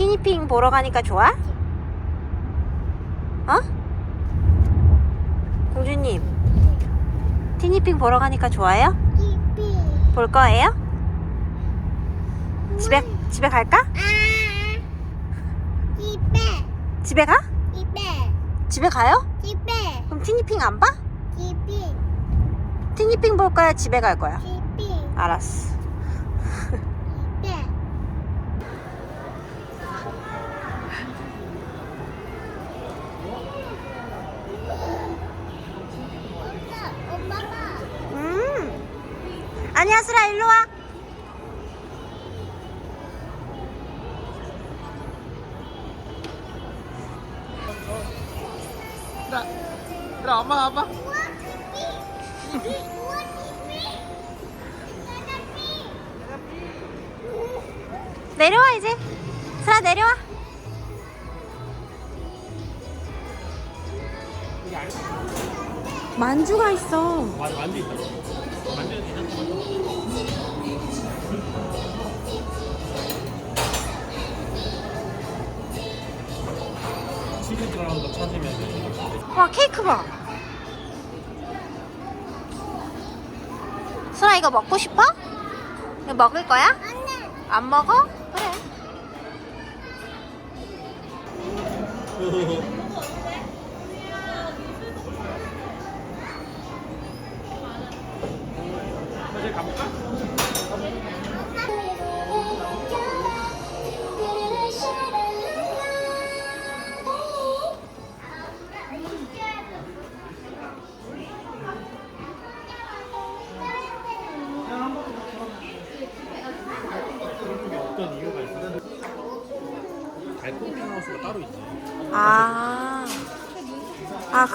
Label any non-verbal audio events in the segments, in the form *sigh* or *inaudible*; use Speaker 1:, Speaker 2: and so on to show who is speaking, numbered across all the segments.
Speaker 1: 티니핑 보러 가니까 좋아? 어? 공주님 티니핑 보러 가니까 좋아요? 볼 거예요? 집에 집에 갈까?
Speaker 2: 아. 집에.
Speaker 1: 집에 가?
Speaker 2: 집에.
Speaker 1: 집에 가요?
Speaker 2: 집에.
Speaker 1: 그럼 티니핑 안 봐?
Speaker 2: 집이.
Speaker 1: 티니핑 볼 거야? 집에 갈 거야?
Speaker 2: 집이.
Speaker 1: 알았어.
Speaker 2: 집에. 엄마가
Speaker 1: 음. 아니야, 수라 일로 와.
Speaker 3: 나, 나 엄마 아빠.
Speaker 1: 내려와 이제. 수라 내려와. 만주가 있어.
Speaker 3: 완 완전 있다. 거 찾으면 돼.
Speaker 1: 와 케이크 봐. 수라 이거 먹고 싶어? 이거 먹을 거야?
Speaker 2: 안
Speaker 1: 먹어? 그래. *laughs*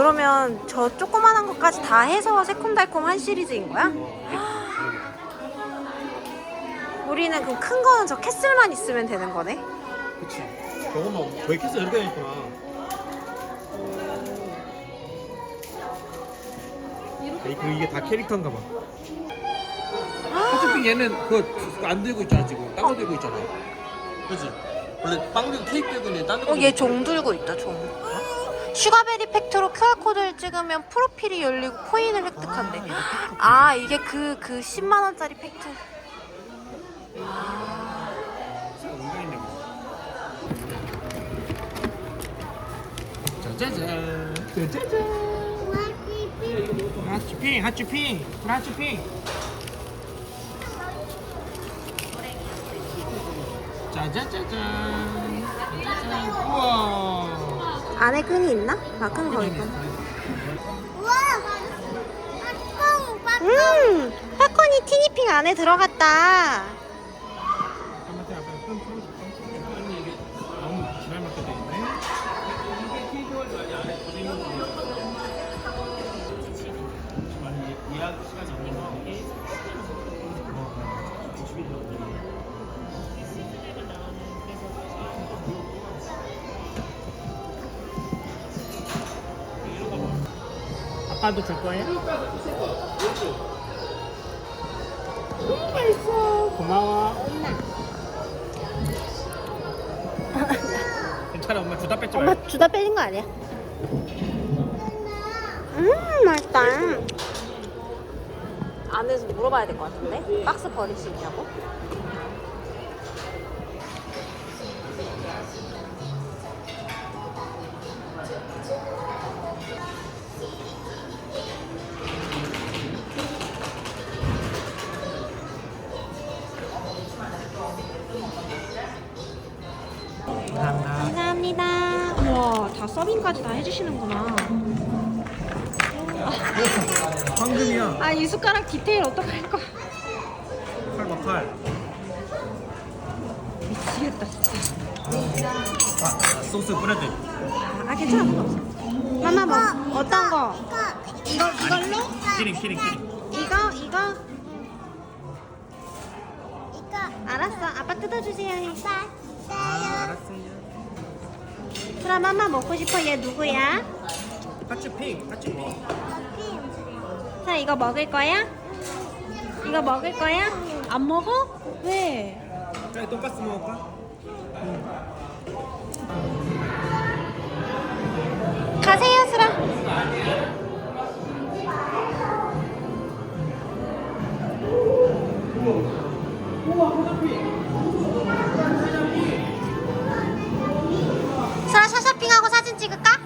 Speaker 1: 그러면 저 조그만한 것까지 다 해서 새콤달콤 한 시리즈인 거야? 우리는 그큰 거는 저 캐슬만 있으면 되는 거네.
Speaker 3: 그치. 저것만 거의 캐스 이렇게 되니까. 이- 그 이게 다 캐릭터인가 봐. 어차피 얘는 그거 안 들고 있잖아 지금. 딴거 들고 있잖아. 그치? 원래 빵 들고 케이크 들고 있는데 딴 거
Speaker 1: 어 얘 종 들고 있다 종. 슈가베리 팩트로 QR코드를 찍으면 프로필이 열리고 코인을 획득한대. 아 이게 그 그 10만 원짜리 팩트.
Speaker 3: 짜자잔. 짜자잔. 하츄핑, 하츄핑, 하츄핑. 짜자자잔. 짜잔. 우와.
Speaker 1: 안에 끈이 있나? 아끈 거기 있구나.
Speaker 2: 우와. 빠뽕 빠뽕.
Speaker 1: 음, 팝콘이 티니핑 안에 들어갔다.
Speaker 3: 아빠도 줄 거예요? 맛있어. 고마워. 괜찮아 엄마 주다 뺐지 말고.
Speaker 1: 엄마 주다 빼는 거 아니야? 음 맛있다. 안에서 물어봐야 될 것 같은데 박스 버릴 수 있냐고?
Speaker 3: 다
Speaker 1: 서빙까지 다 해주시는구나.
Speaker 3: 황금이야.
Speaker 1: 아 이 숟가락 디테일 어떡할 거야?
Speaker 3: 칼 막칼.
Speaker 1: 미치겠다 진짜.
Speaker 3: 아, 소스 뿌려줘.
Speaker 1: 아 괜찮아 상관없어. 마마 뭐 어떤 거?
Speaker 2: 이거
Speaker 1: 이걸로?
Speaker 3: 키링 키링 키링.
Speaker 1: 이거 이거
Speaker 2: 이거
Speaker 1: 알았어. 아빠 뜯어주세요.
Speaker 3: 아, 알았어요.
Speaker 1: 얘들아 맘마 먹고 싶어 얘 누구야?
Speaker 3: 파츠핑, 파츠핑.
Speaker 1: 자 이거 먹을 거야? 이거 먹을 거야? 안 먹어? 왜?
Speaker 3: 그래, 돈까스 먹을까?
Speaker 2: 가세요 수라 우와, 파츠핑. 찍을까?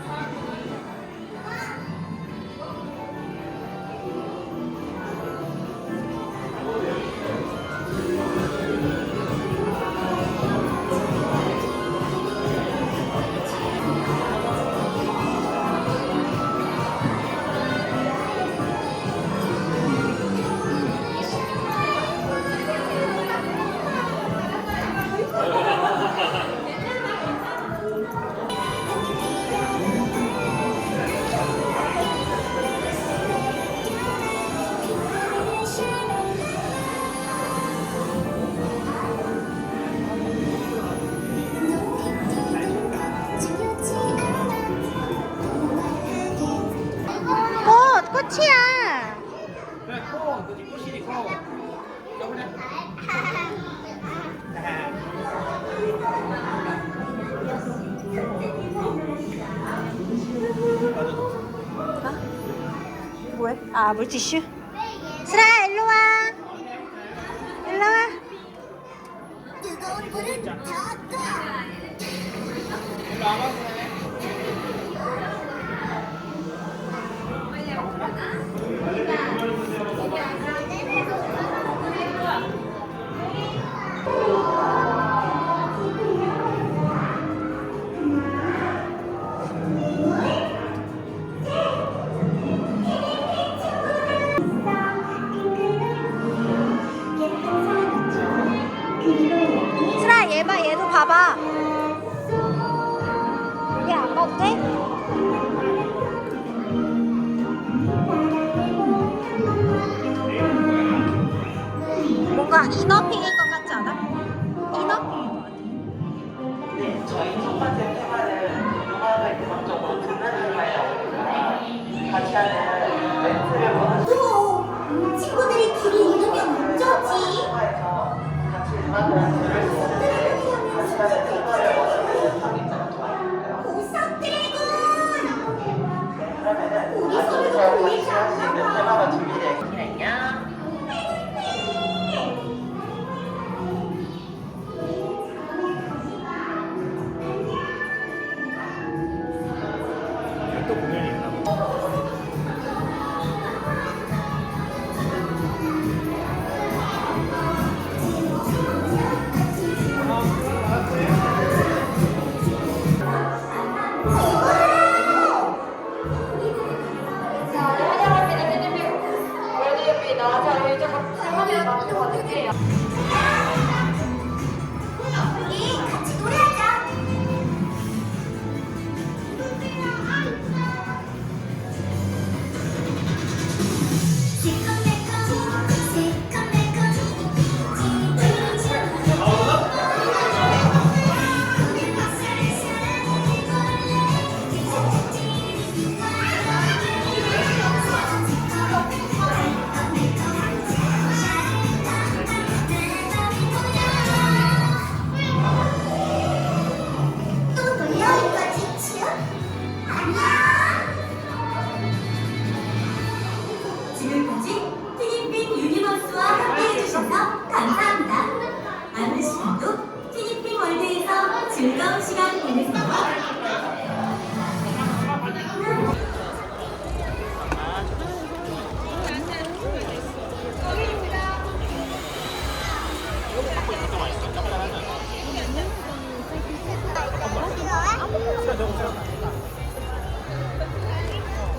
Speaker 2: 뭐해? 아, 물티슈? 슬아, 일로 와. 일로 와.
Speaker 4: 뜨거운 물은
Speaker 2: 다 어때? 뭔가 이너핑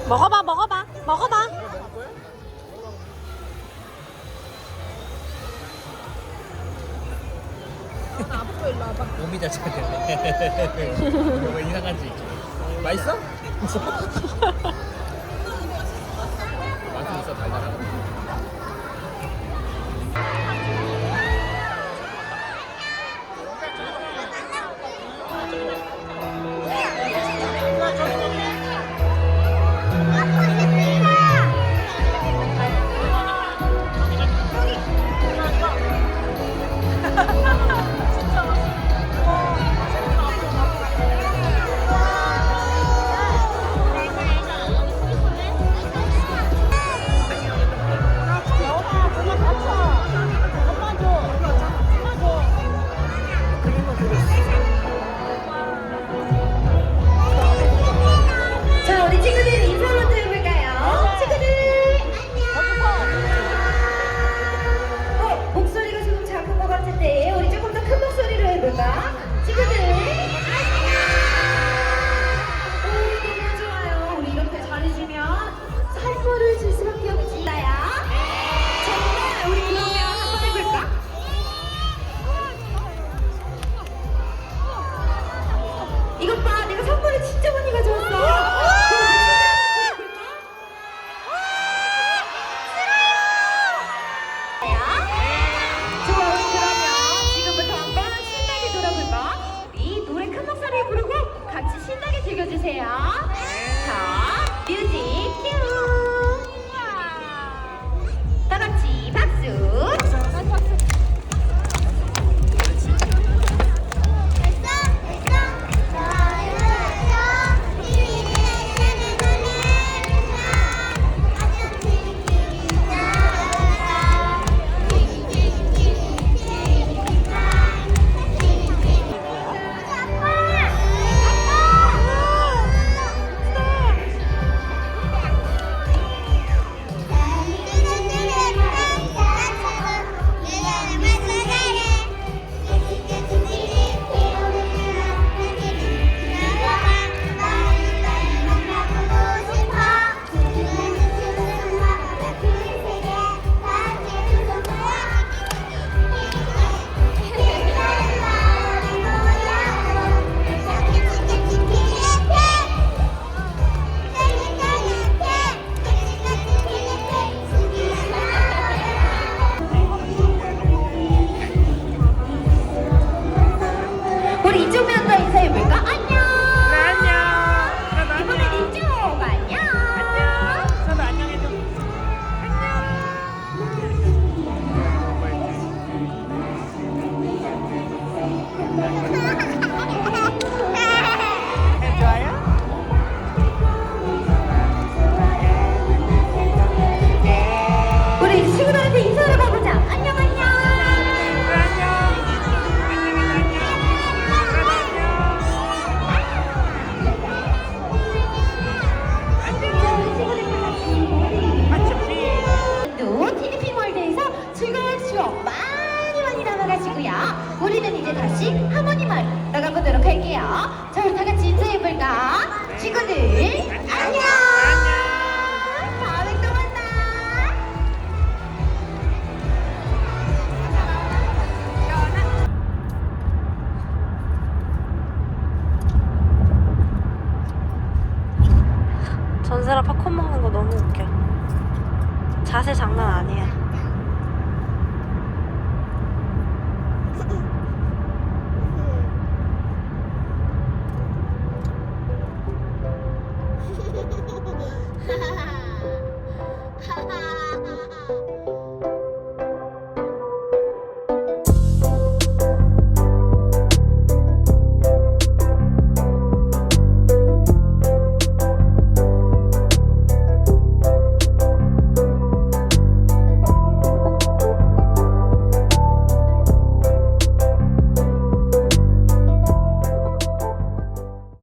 Speaker 2: 먹어봐 먹어봐 먹어봐
Speaker 3: 몸이 잘 차야 되네. 이상한 짓 맛있어? *laughs*